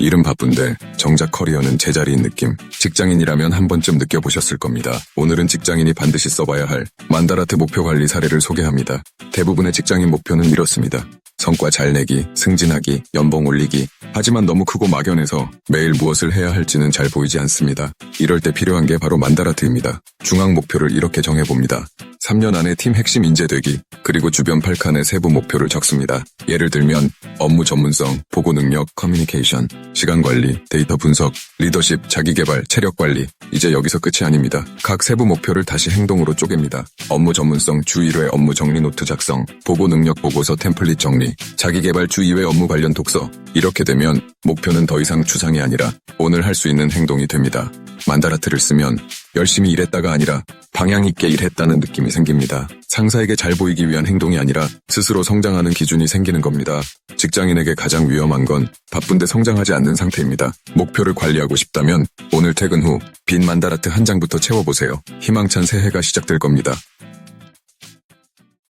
일은 바쁜데 정작 커리어는 제자리인 느낌. 직장인이라면 한 번쯤 느껴보셨을 겁니다. 오늘은 직장인이 반드시 써봐야 할 만다라트 목표 관리 사례를 소개합니다. 대부분의 직장인 목표는 이렇습니다. 성과 잘 내기, 승진하기, 연봉 올리기. 하지만 너무 크고 막연해서 매일 무엇을 해야 할지는 잘 보이지 않습니다. 이럴 때 필요한 게 바로 만다라트입니다. 중앙 목표를 이렇게 정해봅니다. 3년 안에 팀 핵심 인재 되기, 그리고 주변 8칸의 세부 목표를 적습니다. 예를 들면 업무 전문성, 보고 능력, 커뮤니케이션, 시간 관리, 데이터 분석, 리더십, 자기 개발, 체력 관리. 이제 여기서 끝이 아닙니다. 각 세부 목표를 다시 행동으로 쪼갭니다. 업무 전문성 주 1회 업무 정리 노트 작성, 보고 능력 보고서 템플릿 정리, 자기 개발 주 2회 업무 관련 독서. 이렇게 되면 목표는 더 이상 추상이 아니라 오늘 할 수 있는 행동이 됩니다. 만다라트를 쓰면 열심히 일했다가 아니라 방향 있게 일했다는 느낌이 생깁니다. 상사에게 잘 보이기 위한 행동이 아니라 스스로 성장하는 기준이 생기는 겁니다. 직장인에게 가장 위험한 건 바쁜데 성장하지 않는 상태입니다. 목표를 관리하고 싶다면 오늘 퇴근 후 빈 만다라트 한 장부터 채워보세요. 희망찬 새해가 시작될 겁니다.